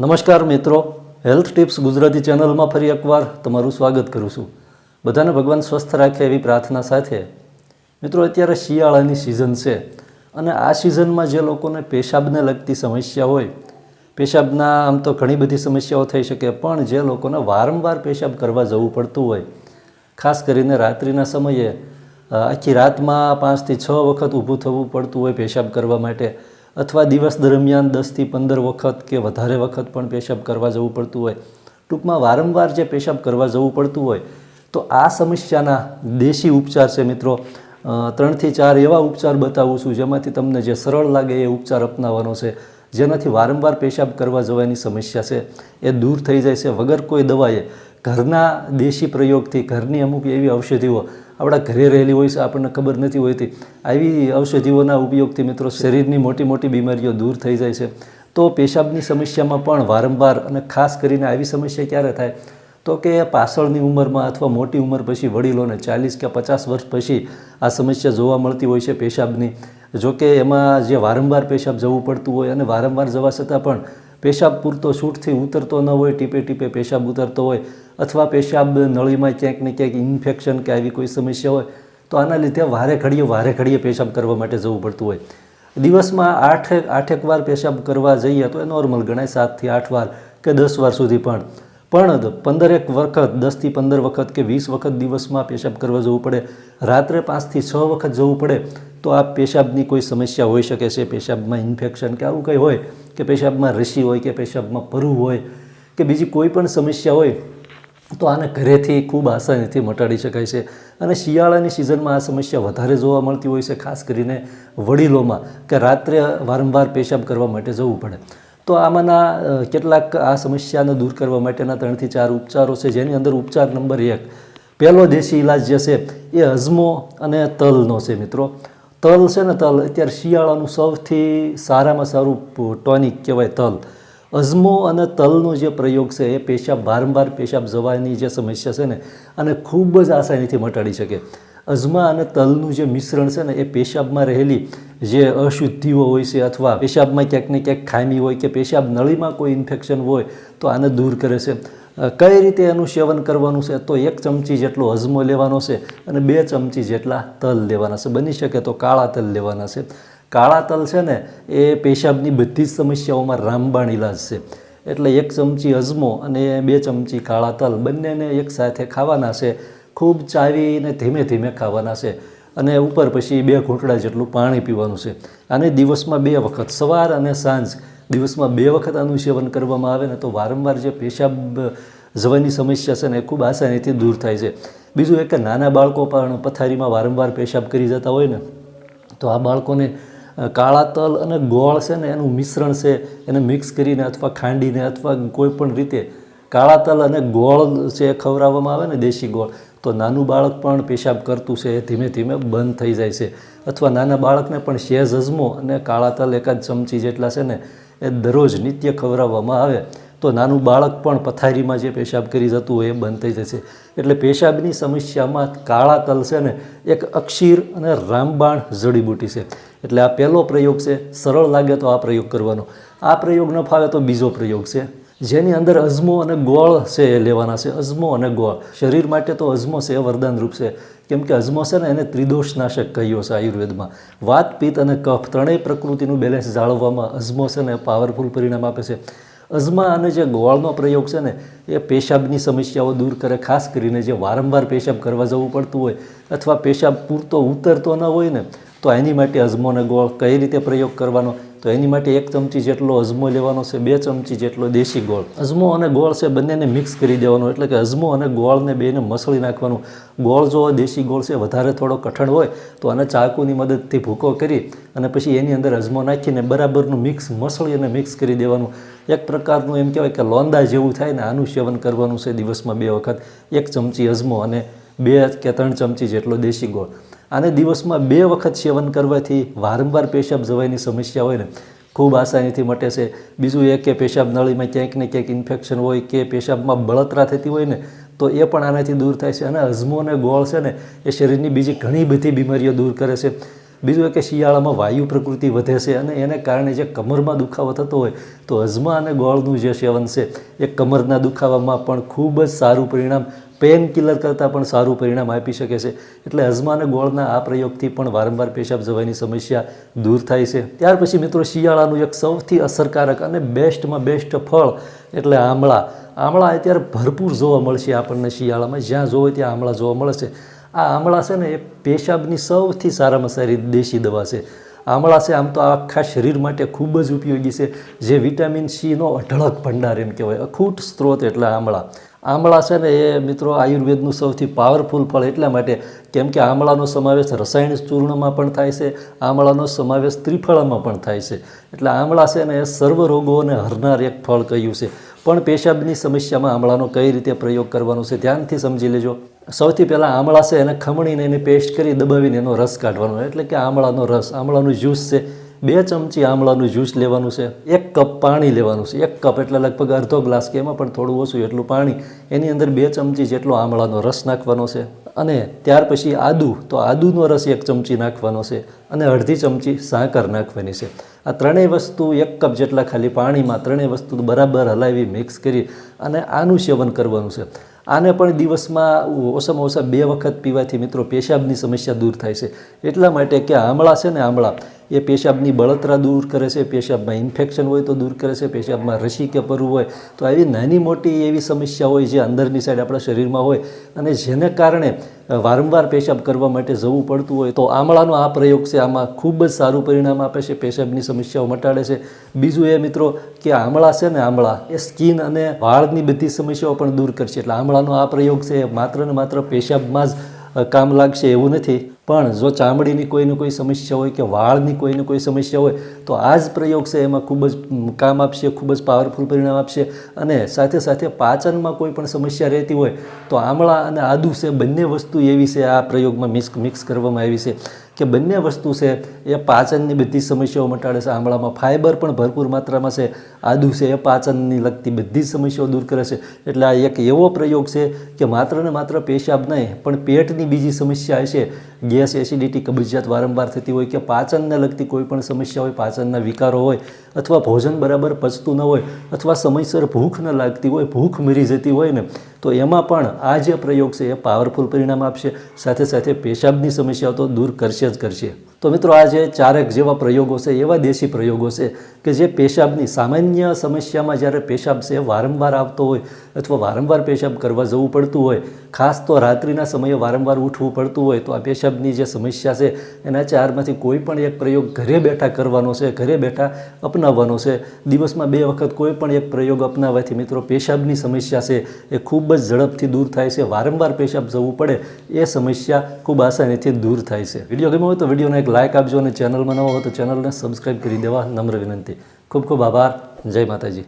નમસ્કાર મિત્રો, health tips Gujarati ચેનલમાં ફરી એકવાર તમારું સ્વાગત કરું છું. બધાને ભગવાન સ્વસ્થ રાખે એવી પ્રાર્થના સાથે. મિત્રો, અત્યારે શિયાળાની સિઝન છે અને આ સિઝનમાં જે લોકોને પેશાબને લગતી સમસ્યા હોય, પેશાબના આમ તો ઘણી બધી સમસ્યાઓ થઈ શકે, પણ જે લોકોને વારંવાર પેશાબ કરવા જવું પડતું હોય, ખાસ કરીને રાત્રિના સમયે આખી રાતમાં પાંચથી છ વખત ઊભું થવું પડતું હોય પેશાબ કરવા માટે અથવા દિવસ દરમિયાન દસથી પંદર વખત કે વધારે વખત પણ પેશાબ કરવા જવું પડતું હોય, ટૂંકમાં વારંવાર જે પેશાબ કરવા જવું પડતું હોય, તો આ સમસ્યાના દેશી ઉપચાર છે મિત્રો. ત્રણથી ચાર એવા ઉપચાર બતાવું છું જેમાંથી તમને જે સરળ લાગે એ ઉપચાર અપનાવવાનો છે, જેનાથી વારંવાર પેશાબ કરવા જવાની સમસ્યા છે, એ દૂર થઈ જાય છે. વગર કોઈ દવાએ ઘરના દેશી પ્રયોગથી ઘરની અમુક એવી ઔષધિઓ આપણા ઘરે રહેલી હોય છે, આપણને ખબર નથી હોતી. આવી ઔષધિઓના ઉપયોગથી મિત્રો શરીરની મોટી મોટી બીમારીઓ દૂર થઈ જાય છે. તો પેશાબની સમસ્યામાં પણ વારંવાર અને ખાસ કરીને આવી સમસ્યા ક્યારે થાય? તો કે પાછળની ઉંમરમાં અથવા મોટી ઉંમર પછી વડીલોને ચાલીસ કે પચાસ વર્ષ પછી આ સમસ્યા જોવા મળતી હોય છે પેશાબની. જોકે એમાં જે વારંવાર પેશાબ જવું પડતું હોય અને વારંવાર જવા છતાં પણ પેશાબ પૂરતો શૂટથી ઉતરતો ન હોય, ટીપે ટીપે પેશાબ ઉતરતો હોય અથવા પેશાબ નળીમાં ક્યાંક ને ક્યાંક ઇન્ફેક્શન કે આવી કોઈ સમસ્યા હોય, તો આના લીધે વારે ઘડીએ વારે ઘડીએ પેશાબ કરવા માટે જવું પડતું હોય. દિવસમાં આઠ, આઠેક વાર પેશાબ કરવા જઈએ તો એ નોર્મલ ગણાય, સાતથી આઠ વાર કે દસ વાર સુધી પણ. પણ પંદરેક વખત, દસથી પંદર વખત કે વીસ વખત દિવસમાં પેશાબ કરવા જવું પડે, રાત્રે પાંચથી છ વખત જવું પડે, તો આ પેશાબની કોઈ સમસ્યા હોઈ શકે છે? પેશાબમાં ઇન્ફેક્શન કે આવું કંઈ હોય? કે પેશાબમાં રસી હોય કે પેશાબમાં પરુ હોય? કે બીજી કોઈ પણ સમસ્યા હોય, તો આને ઘરેથી ખૂબ આસાનીથી મટાડી શકાય છે. અને શિયાળાની સિઝનમાં આ સમસ્યા વધારે જોવા મળતી હોય છે, ખાસ કરીને વડીલોમાં, કે રાત્રે વારંવાર પેશાબ કરવા માટે જવું પડે. તો આમાંના કેટલાક આ સમસ્યાને દૂર કરવા માટેના ત્રણથી ચાર ઉપચારો છે, જેની અંદર ઉપચાર નંબર એક, પહેલો દેશી ઇલાજ જે છે, એ અજમો અને તલનો છે મિત્રો. તલ છે ને તલ, અત્યારે શિયાળાનું સૌથી સારામાં સારું ટોનિક કહેવાય તલ. અજમો અને તલનો જે પ્રયોગ છે, એ પેશાબ, વારંવાર પેશાબ જવાની જે સમસ્યા છે ને, અને ખૂબ જ આસાનીથી મટાડી શકે. અજમા અને તલનું જે મિશ્રણ છે ને, એ પેશાબમાં રહેલી જે અશુદ્ધિઓ હોય છે અથવા પેશાબમાં ક્યાંક ને ક્યાંક ખામી હોય કે પેશાબ નળીમાં કોઈ ઇન્ફેક્શન હોય, તો આને દૂર કરે છે. કઈ રીતે એનું સેવન કરવાનું છે? તો એક ચમચી જેટલો અજમો લેવાનો છે અને બે ચમચી જેટલા તલ લેવાના છે. બની શકે તો કાળા તલ લેવાના છે. કાળા તલ છે ને, એ પેશાબની બધી જ સમસ્યાઓમાં રામબાણ ઇલાજ છે. એટલે એક ચમચી અજમો અને બે ચમચી કાળા તલ બંનેને એક સાથે ખાવાના છે. ખૂબ ચાવીને ધીમે ધીમે ખાવાના છે. અને ઉપર પછી બે ઘૂંટડા જેટલું પાણી પીવાનું છે. અને દિવસમાં બે વખત, સવાર અને સાંજ. દિવસમાં બે વખત આનું સેવન કરવામાં આવે ને તો વારંવાર જે પેશાબ જવાની સમસ્યા છે ને એ ખૂબ આસાનીથી દૂર થાય છે. બીજું એક, નાના બાળકો પણ પથારીમાં વારંવાર પેશાબ કરી જતા હોય ને, તો આ બાળકોને કાળા તલ અને ગોળ છે ને એનું મિશ્રણ છે, એને મિક્સ કરીને અથવા ખાંડીને અથવા કોઈ પણ રીતે કાળા તલ અને ગોળ છે ખવડાવવામાં આવે ને, દેશી ગોળ તો નાનું બાળક પણ પેશાબ કરતું છે એ ધીમે ધીમે બંધ થઈ જાય છે. અથવા નાના બાળકને પણ શેઝ અજમો અને કાળા તલ એકાદ ચમચી જેટલા છે ને, એ દરરોજ નિત્ય ખવડાવવામાં આવે. તો નાનું બાળક પણ પથારીમાં જે પેશાબ કરી જતું હોય એ બંધ થઈ જશે એટલે પેશાબની સમસ્યામાં કાળા તલ છે ને, એક અક્ષીર અને રામબાણ જડીબૂટી છે. એટલે આ પહેલો પ્રયોગ છે, સરળ લાગે તો આ પ્રયોગ કરવાનો. આ પ્રયોગ ન ફાવે તો બીજો પ્રયોગ છે. જેની અંદર અજમો અને ગોળ છે એ લેવાના છે અજમો અને ગોળ. શરીર માટે તો અજમો છે એ વરદાન રૂપ છે. કેમ કે અજમો છે ને એને ત્રિદોષનાશક કહ્યો છે આયુર્વેદમાં. વાત, પિત્ત અને કફ ત્રણેય પ્રકૃતિનું બેલેન્સ જાળવવામાં અજમો છે ને પાવરફુલ પરિણામ આપે છે. અજમા અને જે ગોળનો પ્રયોગ છે ને એ પેશાબની સમસ્યાઓ દૂર કરે, ખાસ કરીને જે વારંવાર પેશાબ કરવા જવું પડતું હોય અથવા પેશાબ પૂરતો ઉતરતો ન હોય ને, તો એની માટે અજમો અને ગોળ કઈ રીતે પ્રયોગ કરવાનો? તો એની માટે એક ચમચી જેટલો અજમો લેવાનો છે, બે ચમચી જેટલો દેશી ગોળ. અજમો અને ગોળ છે, બંનેને મિક્સ કરી દેવાનો, એટલે કે અજમો અને ગોળને બેને મસળી નાખવાનું. ગોળ જો દેશી ગોળ છે, વધારે થોડો કઠણ હોય, તો આને ચાકુની મદદથી ભૂકો કરી અને પછી એની અંદર અજમો નાખીને બરાબરનું મિક્સ મસળી અને મિક્સ કરી દેવાનું. એક પ્રકારનું એમ કહેવાય કે લોંદા જેવું થાય ને આનું સેવન કરવાનું છે દિવસમાં બે વખત. એક ચમચી અજમો અને બે કે ત્રણ ચમચી જેટલો દેશી ગોળ. આને દિવસમાં બે વખત સેવન કરવાથી વારંવાર પેશાબ જવાની સમસ્યા હોય ને. ખૂબ આસાનીથી મટે છે. બીજું એ કે પેશાબ નળીમાં ક્યાંક ને ક્યાંક ઇન્ફેક્શન હોય કે પેશાબમાં બળતરા થતી હોય ને, તો એ પણ આનાથી દૂર થાય છે. અને અઝમો અને ગોળ છે ને, એ શરીરની બીજી ઘણી બધી બીમારીઓ દૂર કરે છે. બીજું એ કે શિયાળામાં વાયુ પ્રકૃતિ વધે છે અને એને કારણે જે કમરમાં દુખાવો થતો હોય, તો અજમા અને ગોળનું જે સેવન છે, એ કમરના દુખાવામાં પણ ખૂબ જ સારું પરિણામ પેન કિલર કરતાં પણ સારું પરિણામ આપી શકે છે. એટલે અજમા ગોળના આ પ્રયોગથી પણ વારંવાર પેશાબ જવાની સમસ્યા દૂર થાય છે. ત્યાર પછી મિત્રો શિયાળાનું એક સૌથી અસરકારક અને બેસ્ટમાં બેસ્ટ ફળ એટલે આમળા. આમળા અત્યારે ભરપૂર જોવા મળશે આપણને શિયાળામાં. જ્યાં જોવે ત્યાં આમળા જોવા મળે છે આ આમળા છે ને એ પેશાબની સૌથી સારામાં સારી દેશી દવા છે. આમળા છે આમ તો આખા શરીર માટે ખૂબ જ ઉપયોગી છે. જે વિટામિન સીનો અઢળક ભંડાર એમ કહેવાય. અખૂટ સ્ત્રોત એટલે આમળા. આમળા છે ને એ મિત્રો આયુર્વેદનું સૌથી પાવરફુલ ફળ એટલા માટે કેમ કે આમળાનો સમાવેશ રસાયણ ચૂર્ણમાં પણ થાય છે, આમળાનો સમાવેશ ત્રિફળામાં પણ થાય છે. એટલે આમળા છે ને એ સર્વ રોગોને હરનાર એક ફળ કહ્યું છે. પણ પેશાબની સમસ્યામાં આમળાનો કઈ રીતે પ્રયોગ કરવાનો છે ધ્યાનથી સમજી લેજો. સૌથી પહેલાં આમળા છે એને ખમણીને એને પેસ્ટ કરી દબાવીને એનો રસ કાઢવાનો. એટલે કે આમળાનો રસ, આમળાનું જ્યુસ છે. બે ચમચી આમળાનું જ્યુસ લેવાનું છે, એક કપ પાણી લેવાનું છે. એક કપ એટલે લગભગ અડધો ગ્લાસ કે એમાં પણ થોડું ઓછું એટલું પાણી. એની અંદર બે ચમચી જેટલો આમળાનો રસ નાખવાનો છે. અને ત્યાર પછી આદુ, તો આદુનો રસ એક ચમચી નાખવાનો છે અને અડધી ચમચી સાકર નાખવાની છે. આ ત્રણેય વસ્તુ એક કપ જેટલા ખાલી પાણીમાં ત્રણેય વસ્તુ બરાબર હલાવી મિક્સ કરી અને આનું સેવન કરવાનું છે. આને પણ દિવસમાં ઓછામાં ઓછા બે વખત પીવાથી મિત્રો પેશાબની સમસ્યા દૂર થાય છે. એટલા માટે કે આમળા છે ને આમળા એ પેશાબની બળતરા દૂર કરે છે, પેશાબમાં ઇન્ફેક્શન હોય તો દૂર કરે છે, પેશાબમાં રસી કે પરવું હોય તો આવી નાની મોટી એવી સમસ્યા હોય જે અંદરની સાઈડ આપણા શરીરમાં હોય અને જેને કારણે વારંવાર પેશાબ કરવા માટે જવું પડતું હોય તો આમળાનો આ પ્રયોગ છે, આમાં ખૂબ જ સારું પરિણામ આપે છે, પેશાબની સમસ્યાઓ મટાડે છે. બીજું એ મિત્રો કે આમળા છે ને આમળા, એ સ્કિન અને વાળની બધી સમસ્યાઓ પણ દૂર કરશે. એટલે આમળાનો આ પ્રયોગ છે માત્ર ને માત્ર પેશાબમાં જ કામ લાગશે એવું નથી. પણ જો ચામડીની કોઈને કોઈ સમસ્યા હોય કે વાળની કોઈને કોઈ સમસ્યા હોય, તો આ જ પ્રયોગ છે એમાં ખૂબ જ કામ આપશે, ખૂબ જ પાવરફુલ પરિણામ આપશે. અને સાથે સાથે પાચનમાં કોઈ પણ સમસ્યા રહેતી હોય, તો આમળા અને આદુ છે, બંને વસ્તુ એવી છે આ પ્રયોગમાં મિક્સ મિક્સ કરવામાં આવી છે. કે બંને વસ્તુ છે, એ પાચનની બધી સમસ્યાઓ મટાડે છે. આમળામાં ફાઇબર પણ ભરપૂર માત્રામાં છે. આદુ છે, એ પાચનની લગતી બધી સમસ્યાઓ દૂર કરે છે. એટલે આ એક એવો પ્રયોગ છે કે માત્ર ને માત્ર પેશાબ નહીં, પણ પેટની બીજી સમસ્યા હશે ગેસ એસિડિટી કબજિયાત વારંવાર થતી હોય કે પાચનને લગતી કોઈ પણ સમસ્યા હોય, પાચનના વિકારો હોય, અથવા ભોજન બરાબર પચતું ન હોય, અથવા સમયસર ભૂખ ન લાગતી હોય, ભૂખ મરી જતી હોય ને તો એમાં પણ આ જે પ્રયોગ છે એ પાવરફુલ પરિણામ આપશે. સાથે સાથે પેશાબની સમસ્યાઓ તો દૂર કરશે જ કરશે. તો મિત્રો આ જે ચારક જેવા પ્રયોગો છે, એવા દેશી પ્રયોગો છે કે જે પેશાબની સામાન્ય સમસ્યામાં જ્યારે પેશાબ છે વારંવાર આવતો હોય અથવા વારંવાર પેશાબ કરવા જવું પડતું હોય, ખાસ તો રાત્રિના સમયે વારંવાર ઉઠવું પડતું હોય, તો આ પેશાબની જે સમસ્યા છે એના ચારમાંથી કોઈ પણ એક પ્રયોગ ઘરે બેઠા કરવાનો છે, ઘરે બેઠા અપનાવવાનો છે. દિવસમાં બે વખત કોઈ પણ એક પ્રયોગ અપનાવવાથી મિત્રો પેશાબની સમસ્યા છે એ ખૂબ જ ઝડપથી દૂર થાય છે. વારંવાર પેશાબ જવું પડે એ સમસ્યા ખૂબ આસાનીથી દૂર થાય છે. વીડિયો ગમ્યો હોય તો વિડીયોને એક લાઇક આપજો અને ચેનલમાં નવો હોય તો ચેનલને સબસ્ક્રાઈબ કરી દેવા નમ્ર વિનંતી. ખૂબ ખૂબ આભાર. જય માતાજી.